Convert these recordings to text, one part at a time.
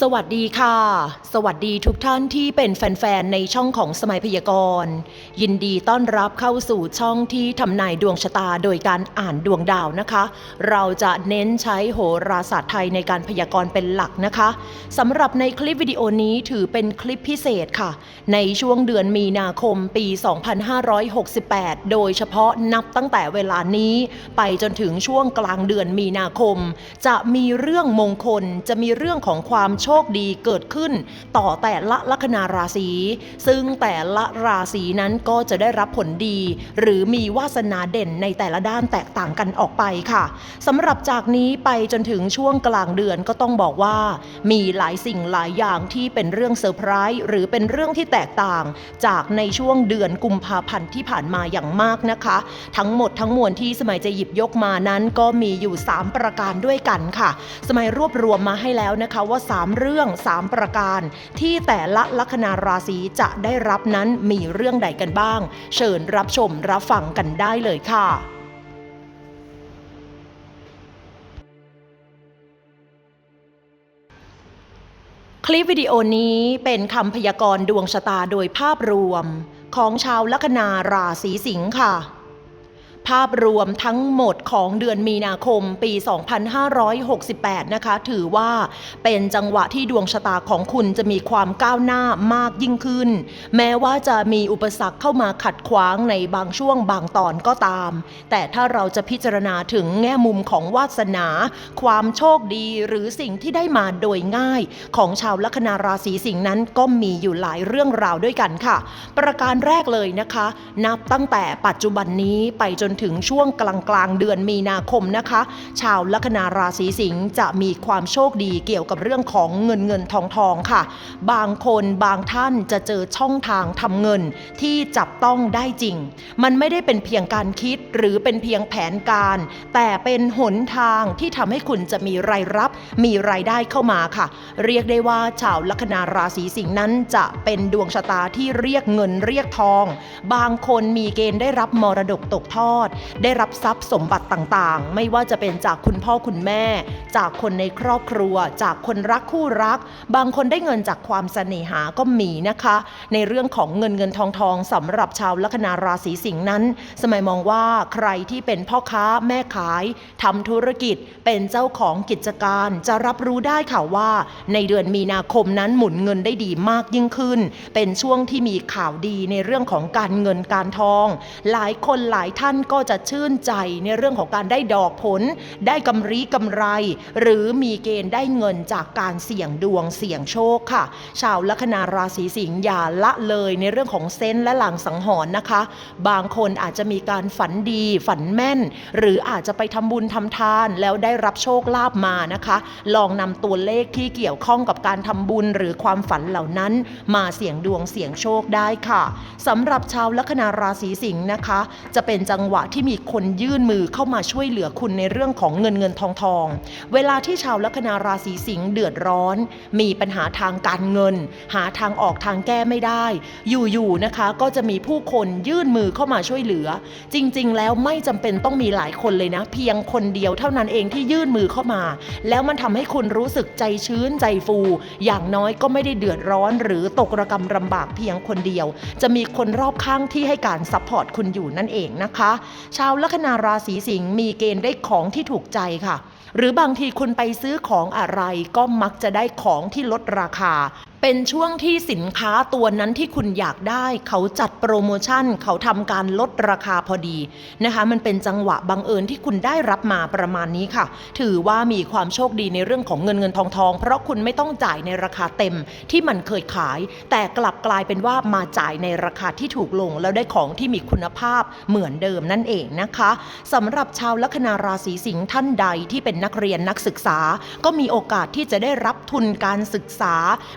สวัสดีค่ะ สวัสดีทุกท่านที่เป็นแฟนๆ ในช่องของสมัยพยากรณ์ยินดีต้อนรับเข้าสู่ช่องที่ทำนายดวงชะตาโดยการอ่านดวงดาวนะคะ เราจะเน้นใช้โหราศาสตร์ไทยในการพยากรณ์เป็นหลักนะคะสำหรับในคลิปวิดีโอนี้ถือเป็นคลิปพิเศษค่ะ ในช่วงเดือนมีนาคมปี 2568 โดยเฉพาะนับตั้งแต่เวลานี้ ไปจนถึงช่วงกลางเดือนมีนาคม จะมีเรื่องมงคลจะมีเรื่องของความโชคดีเกิดขึ้น ต่อแต่ละลัคนาราศี ซึ่งแต่ละราศีนั้นก็จะได้รับผลดี หรือมีวาสนาเด่นในแต่ละด้านแตกต่างกันออกไปค่ะสำหรับจากนี้ไปจนถึงช่วงกลางเดือนก็ต้องบอกว่า มีหลายสิ่งหลายอย่างที่เป็นเรื่องเซอร์ไพรส์หรือเป็นเรื่องที่แตกต่าง จากในช่วงเดือนกุมภาพันธ์ที่ผ่านมาอย่างมากนะคะ ทั้งหมดทั้งมวลที่สมัยจะหยิบยกมานั้นก็มีอยู่ 3 ประการด้วยกันค่ะ สมัยรวบรวมมาให้แล้วนะคะว่า 3เรื่อง 3 ประการ ที่แต่ละลัคนาราศีจะได้รับนั้นมีเรื่องใดกันบ้าง เชิญรับชมรับฟังกันได้เลยค่ะคลิปวิดีโอนี้เป็นคำพยากรณ์ดวงชะตาโดยภาพรวม ของชาวลัคนาราศีสิงค์ค่ะ ภาพรวมทั้งหมดของเดือนมีนาคมปี 2568 นะคะ ถือว่าเป็นจังหวะที่ดวงชะตาของคุณจะมีความก้าวหน้ามากยิ่งขึ้น แม้ว่าจะมีอุปสรรคเข้ามาขัดขวางในบางช่วงบางตอนก็ตาม แต่ถ้าเราจะพิจารณาถึงแง่มุมของวาสนา ความโชคดีหรือสิ่งที่ได้มาโดยง่าย ของชาวลัคนาราศีสิงห์นั้นก็มีอยู่หลายเรื่องราวด้วยกันค่ะ ประการแรกเลยนะคะ นับตั้งแต่ปัจจุบันนี้ไปจนถึงช่วงกลางกลางเดือนมีนาคมนะคะ ชาวลัคนาราศีสิงห์จะมีความโชคดีเกี่ยวกับเรื่องของเงินเงินทองทองค่ะ บางคนบางท่านจะเจอช่องทางทำเงินที่จับต้องได้จริง มันไม่ได้เป็นเพียงการคิดหรือเป็นเพียงแผนการ แต่เป็นหนทางที่ทำให้คุณจะมีรายรับ มีรายได้เข้ามาค่ะ เรียกได้ว่าชาวลัคนาราศีสิงห์นั้นจะเป็นดวงชะตาที่เรียกเงินเรียกทอง บางคนมีเกณฑ์ได้รับมรดกตกทอดได้รับทรัพย์สมบัติต่างๆ ไม่ว่าจะเป็นจากคุณพ่อคุณแม่ จากคนในครอบครัว จากคนรักคู่รัก บางคนได้เงินจากความเสน่หาก็มีนะคะ ในเรื่องของเงินเงินทองทองสำหรับชาวลัคนาราศีสิงห์นั้น สมัยมองว่าใครที่เป็นพ่อค้าแม่ขายทำธุรกิจเป็นเจ้าของกิจการจะรับรู้ได้ค่ะว่า ในเดือนมีนาคมนั้นหมุนเงินได้ดีมากยิ่งขึ้น เป็นช่วงที่มีข่าวดีในเรื่องของการเงินการทอง หลายคนหลายท่านก็จะชื่นใจในเรื่องของการได้ดอกผล ได้กำไรกำไร หรือมีเกณฑ์ได้เงินจากการเสี่ยงดวงเสี่ยงโชคค่ะ ชาวลัคนาราศีสิงห์อย่าละเลยในเรื่องของเซนและหลังสังหรณ์นะคะ บางคนอาจจะมีการฝันดี ฝันแม่น หรืออาจจะไปทำบุญทำทานแล้วได้รับโชคลาภมานะคะ ลองนำตัวเลขที่เกี่ยวข้องกับการทำบุญหรือความฝันเหล่านั้น มาเสี่ยงดวงเสี่ยงโชคได้ค่ะสำหรับชาวลัคนาราศีสิงห์นะคะ จะเป็นจังหวะที่มีคนยื่นมือเข้ามาช่วยเหลือคุณในเรื่องของเงินเงินทองทอง เวลาที่ชาวลัคนาราศีสิงห์เดือดร้อน มีปัญหาทางการเงิน หาทางออกทางแก้ไม่ได้ อยู่ๆนะคะก็จะมีผู้คนยื่นมือเข้ามาช่วยเหลือ จริง ๆ แล้วไม่จำเป็นต้องมีหลายคนเลยนะ เพียงคนเดียวเท่านั้นเองที่ยื่นมือเข้ามา แล้วมันทำให้คุณรู้สึกใจชื้นใจฟู อย่างน้อยก็ไม่ได้เดือดร้อน หรือตกระกำลำบากเพียงคนเดียว จะมีคนรอบข้างที่ให้การซัพพอร์ตคุณอยู่นั่นเองนะคะชาวลัคนาราศีสิงห์มีเกณฑ์ได้ของที่ถูกใจค่ะ หรือบางทีคุณไปซื้อของอะไรก็มักจะได้ของที่ลดราคา เป็นช่วงที่สินค้าตัวนั้นที่คุณอยากได้ เขาจัดโปรโมชั่น เขาทำการลดราคาพอดีนะคะ มันเป็นจังหวะบังเอิญที่คุณได้รับมาประมาณนี้ค่ะ ถือว่ามีความโชคดีในเรื่องของเงินเงินทองทองเพราะคุณไม่ต้องจ่ายในราคาเต็มที่มันเคยขาย แต่กลับกลายเป็นว่ามาจ่ายในราคาที่ถูกลง แล้วได้ของที่มีคุณภาพเหมือนเดิมนั่นเองนะคะสำหรับชาวลัคนาราศีสิงห์ท่านใดที่เป็นนักเรียนนักศึกษา ก็มีโอกาสที่จะได้รับทุนการศึกษา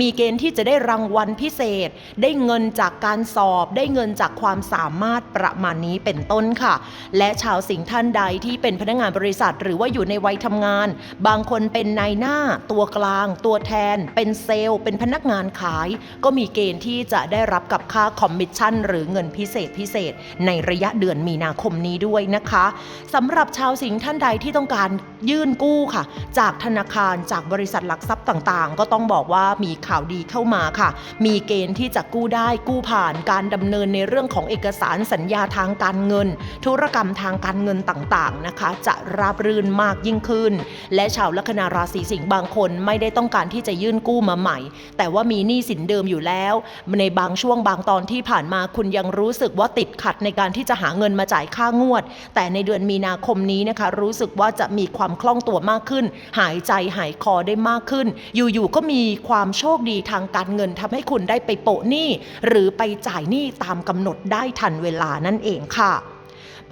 มีเกณฑ์ที่จะได้รางวัลพิเศษ ได้เงินจากการสอบ ได้เงินจากความสามารถประมาณนี้เป็นต้นค่ะ และชาวสิงห์ท่านใดที่เป็นพนักงานบริษัท หรือว่าอยู่ในวัยทำงาน บางคนเป็นนายหน้า ตัวกลาง ตัวแทน เป็นเซลล์ เป็นพนักงานขาย ก็มีเกณฑ์ที่จะได้รับกับค่าคอมมิชชั่น หรือเงินพิเศษพิเศษ ในระยะเดือนมีนาคมนี้ด้วยนะคะสำหรับชาวสิงห์ท่านใดที่ต้องการยื่นกู้ค่ะ จากธนาคารจากบริษัทหลักทรัพย์ต่างๆ ก็ต้องบอกว่ามีข่าวดีเข้ามาค่ะ มีเกณฑ์ที่จะกู้ได้กู้ผ่านการดำเนินในเรื่องของเอกสารสัญญาทางการเงิน ธุรกรรมทางการเงินต่างๆนะคะ จะราบรื่นมากยิ่งขึ้น และชาวลัคนาราศีสิงห์บางคนไม่ได้ต้องการที่จะยื่นกู้มาใหม่ แต่ว่ามีหนี้สินเดิมอยู่แล้ว ในบางช่วงบางตอนที่ผ่านมาคุณยังรู้สึกว่าติดขัดในการที่จะหาเงินมาจ่ายค่างวด แต่ในเดือนมีนาคมนี้นะคะ รู้สึกว่าจะมีความคล่องตัวมากขึ้น หายใจหายคอได้มากขึ้น อยู่ๆก็มีความโชคดีทางการเงินทำให้คุณได้ไปโปะหนี้ หรือไปจ่ายหนี้ตามกำหนดได้ทันเวลานั่นเองค่ะ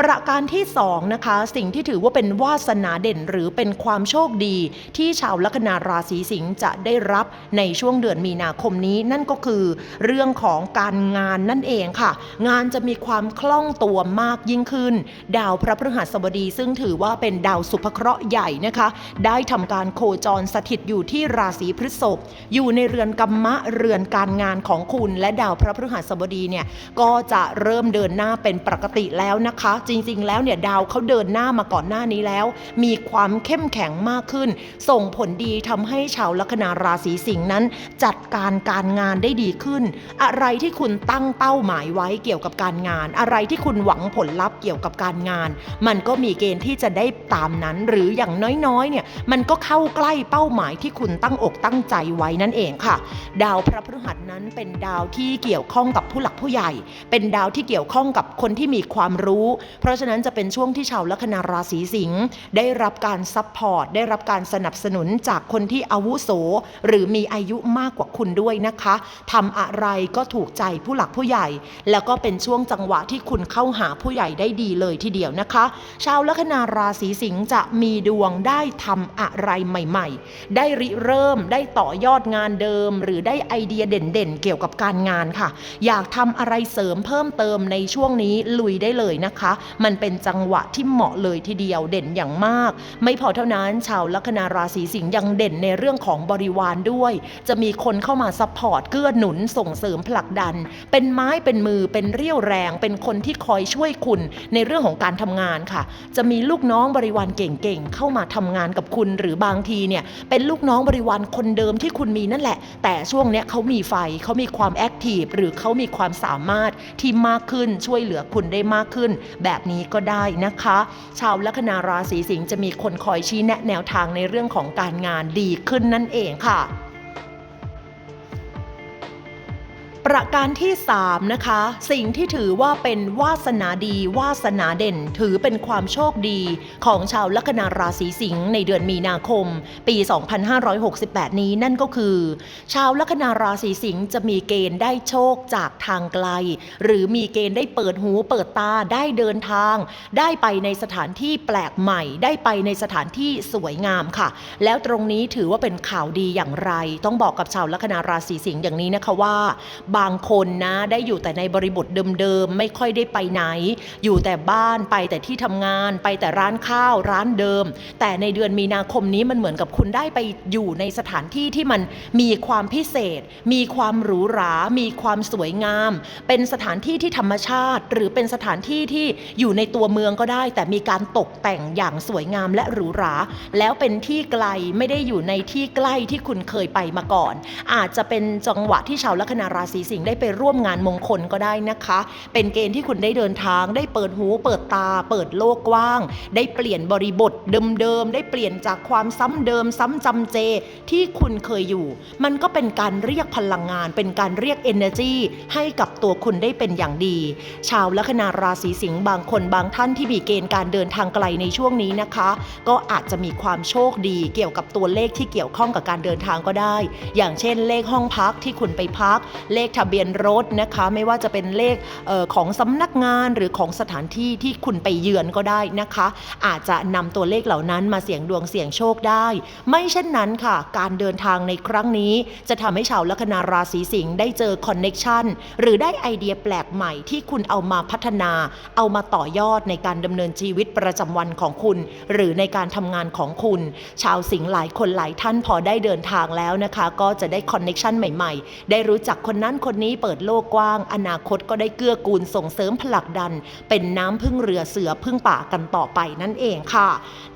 ประการที่2นะคะสิ่งที่ถือว่าเป็นวาสนาเด่นหรือเป็นความโชคดี ที่ชาวลัคนาราศีสิงห์จะได้รับในช่วงเดือนมีนาคมนี้ นั่นก็คือเรื่องของการงานนั่นเองค่ะ งานจะมีความคล่องตัวมากยิ่งขึ้น ดาวพระพฤหัสบดีซึ่งถือว่าเป็นดาวสุภเคราะห์ใหญ่นะคะ ได้ทำการโคจรสถิตอยู่ที่ราศีพฤษภอยู่ในเรือนกัมมะเรือนการงานของคุณ และดาวพระพฤหัสบดีเนี่ยก็จะเริ่มเดินหน้าเป็นปกติแล้วนะคะจริงๆ แล้วเนี่ยดาวเขาเดินหน้ามาก่อนหน้านี้แล้ว มีความเข้มแข็งมากขึ้น ส่งผลดีทำให้ชาวลัคนาราศีสิงห์นั้น จัดการการงานได้ดีขึ้น อะไรที่คุณตั้งเป้าหมายไว้เกี่ยวกับการงาน อะไรที่คุณหวังผลลัพธ์เกี่ยวกับการงาน มันก็มีเกณฑ์ที่จะได้ตามนั้น หรืออย่างน้อยๆเนี่ยมันก็เข้าใกล้เป้าหมายที่คุณตั้งอกตั้งใจไว้นั่นเองค่ะ ดาวพระพฤหัสนั้นเป็นดาวที่เกี่ยวข้องกับผู้หลักผู้ใหญ่ เป็นดาวที่เกี่ยวข้องกับคนที่มีความรู้เพราะฉะนั้นจะเป็นช่วงที่ชาวลัคนาราศีสิงห์ได้รับการซัพพอร์ตได้รับการสนับสนุนจากคนที่อาวุโส หรือมีอายุมากกว่าคุณด้วยนะคะทำอะไรก็ถูกใจผู้หลักผู้ใหญ่ แล้วก็เป็นช่วงจังหวะที่คุณเข้าหาผู้ใหญ่ได้ดีเลยทีเดียวนะคะ ชาวลัคนาราศีสิงห์จะมีดวงได้ทำอะไรใหม่ ๆ ได้ริเริ่มได้ต่อยอดงานเดิม หรือได้ไอเดียเด่นๆ เกี่ยวกับการงานค่ะ อยากทำอะไรเสริมเพิ่มเติมในช่วงนี้ลุยได้เลยนะคะมันเป็นจังหวะที่เหมาะเลยทีเดียวเด่นอย่างมาก ไม่พอเท่านั้นชาวลัคนาราศีสิงห์ยังเด่นในเรื่องของบริวารด้วย จะมีคนเข้ามาซัพพอร์ตเกื้อหนุนส่งเสริมผลักดัน เป็นไม้เป็นมือเป็นเรี่ยวแรง เป็นคนที่คอยช่วยคุณในเรื่องของการทำงานค่ะ จะมีลูกน้องบริวารเก่งๆ เข้ามาทำงานกับคุณหรือบางทีเนี่ยเป็นลูกน้องบริวารคนเดิมที่คุณมีนั่นแหละ แต่ช่วงเนี้ยเขามีไฟเขามีความแอคทีฟหรือเขามีความสามารถที่มากขึ้นช่วยเหลือคุณได้มากขึ้นแบบนี้ก็ได้นะคะ ชาวลัคนาราศีสิงห์จะมีคนคอยชี้แนะแนวทางในเรื่องของการงานดีขึ้นนั่นเองค่ะ ประการที่3นะคะสิ่งที่ถือว่าเป็นวาสนาดี วาสนาเด่น ถือเป็นความโชคดีของชาวลัคนาราศีสิงห์ในเดือนมีนาคม ปี 2568 นี้นั่นก็คือ ชาวลัคนาราศีสิงห์จะมีเกณฑ์ได้โชคจากทางไกล หรือมีเกณฑ์ได้เปิดหูเปิดตาได้เดินทาง ได้ไปในสถานที่แปลกใหม่ ได้ไปในสถานที่สวยงามค่ะ แล้วตรงนี้ถือว่าเป็นข่าวดีอย่างไร ต้องบอกกับชาวลัคนาราศีสิงห์อย่างนี้นะคะว่าบางคนนะได้อยู่แต่ในบริบทเดิมๆ ไม่ค่อยได้ไปไหน อยู่แต่บ้านไปแต่ที่ทำงาน ไปแต่ร้านข้าวร้านเดิม แต่ในเดือนมีนาคมนี้มันเหมือนกับคุณได้ไปอยู่ในสถานที่ที่มันมีความพิเศษ มีความหรูหรา มีความสวยงาม เป็นสถานที่ที่ธรรมชาติ หรือเป็นสถานที่ที่อยู่ในตัวเมืองก็ได้ แต่มีการตกแต่งอย่างสวยงามและหรูหรา แล้วเป็นที่ไกลไม่ได้อยู่ในที่ใกล้ที่คุณเคยไปมาก่อน อาจจะเป็นจังหวะที่ชาวลัคนาราศีสิงห์ได้ไปร่วมงานมงคลก็ได้นะคะ เป็นเกณฑ์ที่คุณได้เดินทาง ได้เปิดหู เปิดตา เปิดโลกกว้าง ได้เปลี่ยนบริบทเดิมๆ ได้เปลี่ยนจากความซ้ำเดิม ซ้ำจำเจที่คุณเคยอยู่ มันก็เป็นการเรียกพลังงาน เป็นการเรียก energy ให้กับตัวคุณได้เป็นอย่างดี ชาวลัคนาราศีสิงห์บางคนบางท่านที่มีเกณฑ์การเดินทางไกลในช่วงนี้นะคะ ก็อาจจะมีความโชคดีเกี่ยวกับตัวเลขที่เกี่ยวข้องกับการเดินทางก็ได้ อย่างเช่นเลขห้องพักที่คุณไปพัก เลขทะเบียนรถนะคะ ไม่ว่าจะเป็นเลขของสำนักงานหรือของสถานที่ที่คุณไปเยือนก็ได้นะคะ อาจจะนำตัวเลขเหล่านั้นมาเสี่ยงดวงเสี่ยงโชคได้ ไม่เช่นนั้นค่ะ การเดินทางในครั้งนี้ จะทำให้ชาวลัคนาราศีสิงห์ได้เจอคอนเน็ชันหรือได้ไอเดียแปลกใหม่ที่คุณเอามาพัฒนา เอามาต่อยอดในการดำเนินชีวิตประจำวันของคุณ หรือในการทำงานของคุณ ชาวสิงห์หลายคนหลายท่านพอได้เดินทางแล้วนะคะ ก็จะได้คอนเน็ชันใหม่ ๆ ได้รู้จักคนนั้นคนนี้เปิดโลกกว้าง อนาคตก็ได้เกื้อกูลส่งเสริมผลักดัน เป็นน้ำพึ่งเรือเสือพึ่งป่ากันต่อไปนั่นเองค่ะ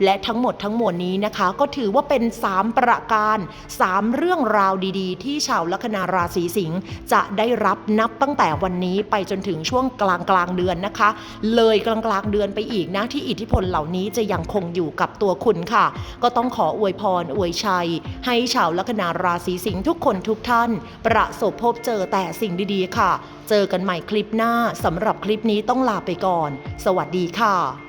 และทั้งหมดทั้งมวลนี้นะคะ ก็ถือว่าเป็น 3 ประการ 3 เรื่องราวดีๆ ที่ชาวลัคนาราศีสิงห์จะได้รับนับตั้งแต่วันนี้ไปจนถึงช่วงกลางกลางเดือนนะคะ เลยกลางกลางเดือนไปอีกนะที่อิทธิพลเหล่านี้จะยังคงอยู่กับตัวคุณค่ะ ก็ต้องขออวยพรอวยชัย ให้ชาวลัคนาราศีสิงห์ทุกคนทุกท่าน ประสบพบเจอแต่แต่สิ่งดีๆค่ะ เจอกันใหม่คลิปหน้าสำหรับคลิปนี้ต้องลาไปก่อน สวัสดีค่ะ